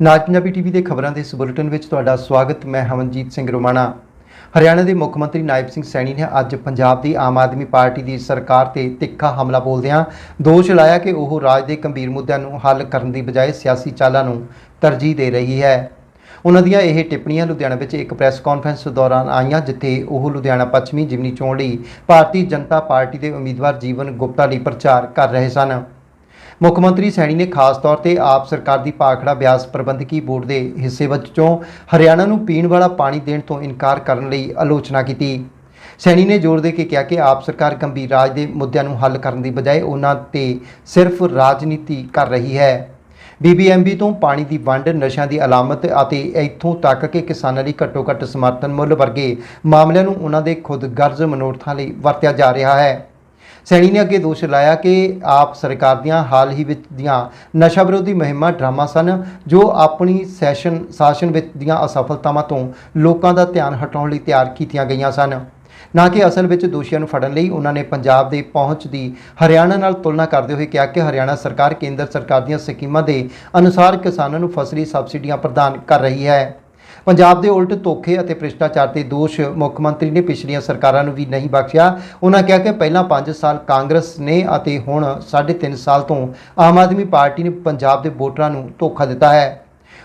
ਨਾਜ Punjabi TV ਦੇ ਖਬਰਾਂ ਦੇ ਇਸ ਬੁਲੇਟਿਨ ਵਿੱਚ ਤੁਹਾਡਾ ਸਵਾਗਤ, ਮੈਂ ਹਮਨਜੀਤ ਸਿੰਘ ਰੋਮਾਣਾ। ਹਰਿਆਣਾ ਦੇ ਮੁੱਖ ਮੰਤਰੀ ਨਾਇਬ ਸਿੰਘ ਸੈਣੀ ਨੇ ਅੱਜ ਪੰਜਾਬ ਦੀ ਆਮ ਆਦਮੀ ਪਾਰਟੀ ਦੀ ਸਰਕਾਰ ਤੇ ਤਿੱਖਾ ਹਮਲਾ ਬੋਲਦਿਆਂ ਦੋਸ਼ ਲਾਇਆ ਕਿ ਉਹ ਰਾਜ ਦੇ ਗੰਭੀਰ ਮੁੱਦਿਆਂ ਨੂੰ ਹੱਲ ਕਰਨ ਦੀ ਬਜਾਏ ਸਿਆਸੀ ਚਾਲਾਂ ਨੂੰ ਤਰਜੀਹ ਦੇ ਰਹੀ ਹੈ। ਉਹਨਾਂ ਦੀਆਂ ਇਹ ਟਿੱਪਣੀਆਂ ਲੁਧਿਆਣਾ ਵਿੱਚ ਇੱਕ ਪ੍ਰੈਸ ਕਾਨਫਰੰਸ ਦੌਰਾਨ ਆਈਆਂ, ਜਿੱਥੇ ਉਹ ਲੁਧਿਆਣਾ ਪੱਛਮੀ ਜਿਮਨੀ ਚੋਣ ਲਈ ਭਾਰਤੀ ਜਨਤਾ ਪਾਰਟੀ ਦੇ ਉਮੀਦਵਾਰ ਜੀਵਨ ਗੁਪਤਾ ਲਈ ਪ੍ਰਚਾਰ ਕਰ ਰਹੇ ਸਨ। ਮੁੱਖ ਮੰਤਰੀ ਸੈਣੀ ਨੇ ਖਾਸ ਤੌਰ ਤੇ ਆਪ ਸਰਕਾਰ ਦੀ ਭਾਖੜਾ ਬਿਆਸ ਪ੍ਰਬੰਧਕੀ ਬੋਰਡ ਦੇ ਹਿੱਸੇ ਵਿੱਚੋਂ ਹਰਿਆਣਾ ਨੂੰ ਪੀਣ ਵਾਲਾ ਪਾਣੀ ਦੇਣ ਤੋਂ ਇਨਕਾਰ ਕਰਨ ਲਈ ਆਲੋਚਨਾ ਕੀਤੀ। ਸੈਣੀ ਨੇ ਜ਼ੋਰ ਦੇ ਕੇ ਕਿਹਾ ਕਿ ਆਪ ਸਰਕਾਰ ਗੰਭੀਰ ਰਾਜ ਦੇ ਮੁੱਦਿਆਂ ਨੂੰ ਹੱਲ ਕਰਨ ਦੀ ਬਜਾਏ ਉਹਨਾਂ ਤੇ ਸਿਰਫ ਰਾਜਨੀਤੀ ਕਰ ਰਹੀ ਹੈ। ਬੀਬੀਐਮਬੀ ਤੋਂ ਪਾਣੀ ਦੀ ਵੰਡ, ਨਸ਼ਿਆਂ ਦੀ ਅਲਾਮਤ ਅਤੇ ਇੱਥੋਂ ਤੱਕ ਕਿ ਕਿਸਾਨਾਂ ਲਈ ਘੱਟੋ ਘੱਟ ਸਮਰਥਨ ਮੁੱਲ ਵਰਗੇ ਮਾਮਲਿਆਂ ਨੂੰ ਉਹਨਾਂ ਦੇ ਖੁਦ ਗਰਜ਼ ਮਨੋਰਥਾਂ ਲਈ ਵਰਤਿਆ ਜਾ ਰਿਹਾ ਹੈ। ਸੈਣੀ ਨੇ ਅੱਗੇ ਦੋਸ਼ ਲਾਇਆ ਕਿ ਆਪ ਸਰਕਾਰ ਦੀਆਂ ਹਾਲ ਹੀ ਵਿੱਚ ਦੀਆਂ ਨਸ਼ਾ ਵਿਰੋਧੀ ਮੁਹਿੰਮਾਂ ਡਰਾਮਾ ਸਨ, ਜੋ ਆਪਣੀ ਸੈਸ਼ਨ ਸ਼ਾਸਨ ਵਿੱਚ ਦੀਆਂ ਅਸਫਲਤਾਵਾਂ ਤੋਂ ਲੋਕਾਂ ਦਾ ਧਿਆਨ ਹਟਾਉਣ ਲਈ ਤਿਆਰ ਕੀਤੀਆਂ ਗਈਆਂ ਸਨ। ਨਾ ਕਿ ਅਸਲ ਵਿੱਚ ਦੋਸ਼ੀਆਂ ਨੂੰ ਫੜਨ ਲਈ ਉਹਨਾਂ ਨੇ ਪੰਜਾਬ ਦੇ ਪਹੁੰਚ ਦੀ ਹਰਿਆਣਾ ਨਾਲ ਤੁਲਨਾ ਕਰਦੇ ਹੋਏ ਕਿਹਾ ਕਿ ਹਰਿਆਣਾ ਸਰਕਾਰ ਕੇਂਦਰ ਸਰਕਾਰ ਦੀਆਂ ਸਕੀਮਾਂ ਦੇ ਅਨੁਸਾਰ ਕਿਸਾਨਾਂ ਨੂੰ ਫਸਲੀ ਸਬਸਿਡੀਆਂ ਪ੍ਰਦਾਨ ਕਰ ਰਹੀ ਹੈ। ਪੰਜਾਬ ਦੇ ਉਲਟ ਧੋਖੇ ਅਤੇ ਭ੍ਰਿਸ਼ਟਾਚਾਰ ਦੇ ਦੋਸ਼ ਮੁੱਖ ਮੰਤਰੀ ਨੇ ਪਿਛਲੀਆਂ ਸਰਕਾਰਾਂ ਨੂੰ ਵੀ ਨਹੀਂ ਬਖਸ਼ਿਆ। ਉਹਨਾਂ ਕਿਹਾ ਕਿ ਪਹਿਲਾਂ 5 ਸਾਲ ਕਾਂਗਰਸ ਨੇ ਅਤੇ ਹੁਣ 3.5 ਸਾਲ ਤੋਂ ਆਮ ਆਦਮੀ ਪਾਰਟੀ ਨੇ ਪੰਜਾਬ ਦੇ ਵੋਟਰਾਂ ਨੂੰ ਧੋਖਾ ਦਿੱਤਾ ਹੈ।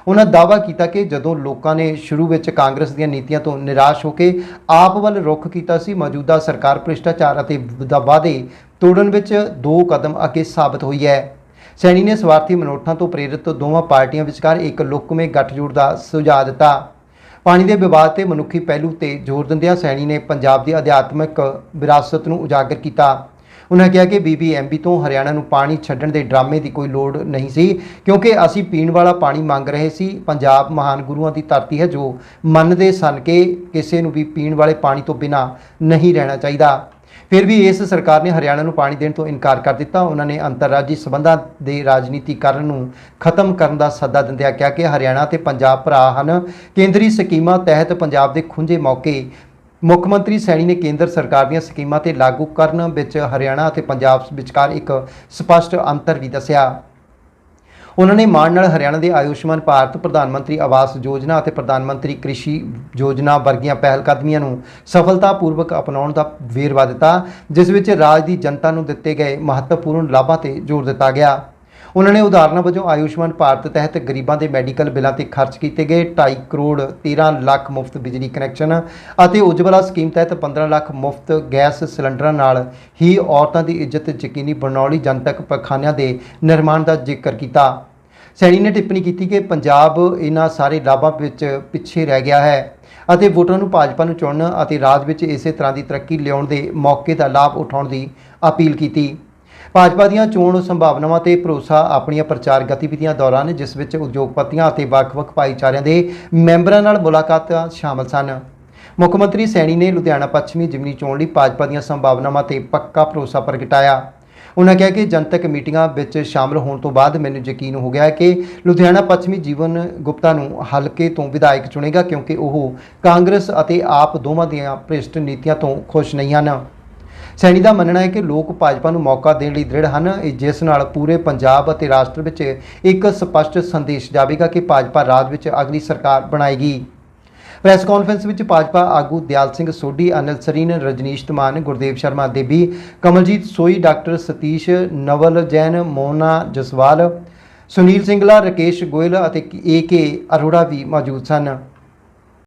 ਉਹਨਾਂ ਦਾਅਵਾ ਕੀਤਾ ਕਿ ਜਦੋਂ ਲੋਕਾਂ ਨੇ ਸ਼ੁਰੂ ਵਿੱਚ ਕਾਂਗਰਸ ਦੀਆਂ ਨੀਤੀਆਂ ਤੋਂ ਨਿਰਾਸ਼ ਹੋ ਕੇ ਆਪ ਵੱਲ ਰੁਖ ਕੀਤਾ ਸੀ, ਮੌਜੂਦਾ ਸਰਕਾਰ ਭ੍ਰਿਸ਼ਟਾਚਾਰ ਅਤੇ ਦਾ ਵਾਅਦੇ ਤੋੜਨ ਵਿੱਚ ਦੋ ਕਦਮ ਅੱਗੇ ਸਾਬਤ ਹੋਈ ਹੈ। ਸੈਣੀ ਨੇ ਸਵਾਰਥੀ ਮਨੋਰਥਾਂ ਤੋਂ ਪ੍ਰੇਰਿਤ ਦੋਵਾਂ ਪਾਰਟੀਆਂ ਵਿਚਕਾਰ ਇੱਕ ਲੁਕਵੇਂ ਗੱਠਜੋੜ ਦਾ ਸੁਝਾਅ ਦਿੱਤਾ। ਪਾਣੀ ਦੇ ਵਿਵਾਦ ਤੇ ਮਨੁੱਖੀ ਪਹਿਲੂ ਤੇ ਜ਼ੋਰ ਦਿੰਦਿਆਂ ਸੈਣੀ ਨੇ ਪੰਜਾਬ ਦੀ ਅਧਿਆਤਮਿਕ ਵਿਰਾਸਤ ਨੂੰ ਉਜਾਗਰ ਕੀਤਾ। ਉਹਨਾਂ ਕਿਹਾ ਕਿ ਬੀਬੀਐਮਬੀ ਤੋਂ ਹਰਿਆਣਾ ਨੂੰ ਪਾਣੀ ਛੱਡਣ ਦੇ ਡਰਾਮੇ ਦੀ ਕੋਈ ਲੋੜ ਨਹੀਂ ਸੀ, ਕਿਉਂਕਿ ਅਸੀਂ ਪੀਣ ਵਾਲਾ ਪਾਣੀ ਮੰਗ ਰਹੇ ਸੀ। ਪੰਜਾਬ ਮਹਾਨ ਗੁਰੂਆਂ ਦੀ ਧਰਤੀ ਹੈ ਜੋ ਮੰਨਦੇ ਸਨ ਕਿ ਕਿਸੇ ਨੂੰ ਵੀ ਪੀਣ ਵਾਲੇ ਪਾਣੀ ਤੋਂ ਬਿਨਾਂ ਨਹੀਂ ਰਹਿਣਾ ਚਾਹੀਦਾ। ਫਿਰ ਵੀ ਇਸ ਸਰਕਾਰ ਨੇ ਹਰਿਆਣਾ ਨੂੰ ਪਾਣੀ ਦੇਣ ਤੋਂ ਇਨਕਾਰ ਕਰ ਦਿੱਤਾ। ਉਹਨਾਂ ਨੇ ਅੰਤਰਰਾਜੀ ਸਬੰਧਾਂ ਦੇ ਰਾਜਨੀਤੀਕਰਨ ਨੂੰ ਖਤਮ ਕਰਨ ਦਾ ਸੱਦਾ ਦਿੰਦਿਆਂ ਕਿਹਾ ਕਿ ਹਰਿਆਣਾ ਤੇ ਪੰਜਾਬ ਭਰਾ ਹਨ। ਕੇਂਦਰੀ ਸਕੀਮਾਂ ਤਹਿਤ ਪੰਜਾਬ ਦੇ ਖੁੰਝੇ ਮੌਕੇ ਮੁੱਖ ਮੰਤਰੀ ਸੈਣੀ ਨੇ ਕੇਂਦਰ ਸਰਕਾਰ ਦੀਆਂ ਸਕੀਮਾਂ ਤੇ ਲਾਗੂ ਕਰਨ ਵਿੱਚ ਹਰਿਆਣਾ ਅਤੇ ਪੰਜਾਬ ਵਿਚਕਾਰ ਇੱਕ ਸਪਸ਼ਟ ਅੰਤਰ ਵੀ ਦੱਸਿਆ। ਉਹਨਾਂ ਨੇ ਮਾਣ ਨਾਲ ਹਰਿਆਣਾ ਦੇ ਆਯੁਸ਼ਮਾਨ ਭਾਰਤ ਪ੍ਰਧਾਨ ਮੰਤਰੀ ਆਵਾਸ ਯੋਜਨਾ ਅਤੇ ਪ੍ਰਧਾਨ ਮੰਤਰੀ ਕ੍ਰਿਸ਼ੀ ਯੋਜਨਾ ਵਰਗੀਆਂ ਪਹਿਲ ਕਦਮੀਆਂ ਨੂੰ ਸਫਲਤਾਪੂਰਵਕ ਅਪਣਾਉਣ ਦਾ ਵੇਰਵਾ ਦਿੱਤਾ, ਜਿਸ ਵਿੱਚ ਰਾਜ ਦੀ ਜਨਤਾ ਨੂੰ ਦਿੱਤੇ ਗਏ ਮਹੱਤਵਪੂਰਨ ਲਾਭਾਂ ਤੇ ਜ਼ੋਰ ਦਿੱਤਾ ਗਿਆ। ਉਹਨਾਂ ਨੇ ਉਦਾਹਰਨਾਂ ਵਜੋਂ ਆਯੁਸ਼ਮਾਨ ਭਾਰਤ ਤਹਿਤ ਗਰੀਬਾਂ ਦੇ ਮੈਡੀਕਲ ਬਿੱਲਾਂ ਤੇ ਖਰਚ ਕੀਤੇ ਗਏ 2.5 ਕਰੋੜ 13 ਲੱਖ ਮੁਫਤ ਬਿਜਲੀ ਕਨੈਕਸ਼ਨ ਅਤੇ ਉਜਵਲਾ ਸਕੀਮ ਤਹਿਤ 15 ਲੱਖ ਮੁਫਤ ਗੈਸ ਸਿਲੰਡਰਾਂ ਨਾਲ ਹੀ ਔਰਤਾਂ ਦੀ ਇੱਜ਼ਤ ਯਕੀਨੀ ਬਣਾਉਣ ਲਈ ਜਨਤਕ ਪਖਾਨਿਆਂ ਦੇ ਨਿਰਮਾਣ ਦਾ ਜ਼ਿਕਰ ਕੀਤਾ। ਸੈਣੀ ਨੇ ਟਿੱਪਣੀ ਕੀਤੀ ਕਿ ਪੰਜਾਬ ਇਹਨਾਂ ਸਾਰੇ ਲਾਭਾਂ ਵਿੱਚ ਪਿੱਛੇ ਰਹਿ ਗਿਆ ਹੈ ਅਤੇ ਵੋਟਰਾਂ ਨੂੰ ਭਾਜਪਾ ਨੂੰ ਚੁਣਨ ਅਤੇ ਰਾਜ ਵਿੱਚ ਇਸੇ ਤਰ੍ਹਾਂ ਦੀ ਤਰੱਕੀ ਲਿਆਉਣ ਦੇ ਮੌਕੇ ਦਾ ਲਾਭ ਉਠਾਉਣ ਦੀ ਅਪੀਲ ਕੀਤੀ। ਭਾਜਪਾ ਦੀਆਂ ਚੋਣ ਸੰਭਾਵਨਾਵਾਂ ਤੇ ਭਰੋਸਾ ਆਪਣੀਆਂ ਪ੍ਰਚਾਰ ਗਤੀਵਿਧੀਆਂ ਦੌਰਾਨ, ਜਿਸ ਵਿੱਚ ਉਦਯੋਗਪਤੀਆਂ ਅਤੇ ਵੱਖ-ਵੱਖ ਭਾਈਚਾਰਿਆਂ ਦੇ ਮੈਂਬਰਾਂ ਨਾਲ ਮੁਲਾਕਾਤਾਂ ਸ਼ਾਮਲ ਸਨ। ਮੁੱਖ ਮੰਤਰੀ ਸੈਣੀ ਨੇ ਲੁਧਿਆਣਾ ਪੱਛਮੀ ਜਿਮਨੀ ਚੋਣ ਲਈ ਭਾਜਪਾ ਦੀਆਂ ਸੰਭਾਵਨਾਵਾਂ ਤੇ ਪੱਕਾ ਭਰੋਸਾ ਪ੍ਰਗਟਾਇਆ। ਉਹਨਾਂ ਕਿਹਾ ਕਿ ਜਨਤਕ ਮੀਟਿੰਗਾਂ ਵਿੱਚ ਸ਼ਾਮਲ ਹੋਣ ਤੋਂ ਬਾਅਦ ਮੈਨੂੰ ਯਕੀਨ ਹੋ ਗਿਆ ਕਿ ਲੁਧਿਆਣਾ ਪੱਛਮੀ ਜੀਵਨ ਗੁਪਤਾ ਨੂੰ ਹਲਕੇ ਤੋਂ ਵਿਧਾਇਕ ਚੁਣੇਗਾ, ਕਿਉਂਕਿ ਉਹ ਕਾਂਗਰਸ ਅਤੇ ਆਪ ਦੋਵਾਂ ਦੀਆਂ ਭ੍ਰਿਸ਼ਟ ਨੀਤੀਆਂ ਤੋਂ ਖੁਸ਼ ਨਹੀਂ ਹਨ। ਸੈਣੀ ਦਾ ਮੰਨਣਾ ਹੈ ਕਿ ਲੋਕ ਭਾਜਪਾ ਨੂੰ ਮੌਕਾ ਦੇਣ ਲਈ ਦ੍ਰਿੜ ਹਨ। ਜਿਸ ਨਾਲ ਪੂਰੇ ਪੰਜਾਬ ਅਤੇ ਰਾਸ਼ਟਰ ਵਿੱਚ ਇੱਕ ਸਪਸ਼ਟ ਸੰਦੇਸ਼ ਜਾਵੇਗਾ ਕਿ ਭਾਜਪਾ ਰਾਜ ਵਿੱਚ ਅਗਲੀ ਸਰਕਾਰ ਬਣਾਏਗੀ। ਪ੍ਰੈਸ ਕਾਨਫਰੰਸ ਵਿੱਚ ਭਾਜਪਾ ਆਗੂ ਦਿਆਲ ਸਿੰਘ ਸੋਢੀ, ਅਨਿਲ ਸਰੀਨ, ਰਜਨੀਸ਼ ਧਮਾਨ ਗੁਰਦੇਵ ਸ਼ਰਮਾ ਦੇਬੀ, ਕਮਲਜੀਤ ਸੋਈ, ਡਾਕਟਰ ਸਤੀਸ਼ ਨਵਲ ਜੈਨ ਮੋਨਾ ਜਸਵਾਲ, ਸੁਨੀਲ ਸਿੰਗਲਾ, ਰਕੇਸ਼ ਗੋਇਲ ਅਤੇ ਏ ਕੇ ਅਰੋੜਾ ਵੀ ਮੌਜੂਦ ਸਨ।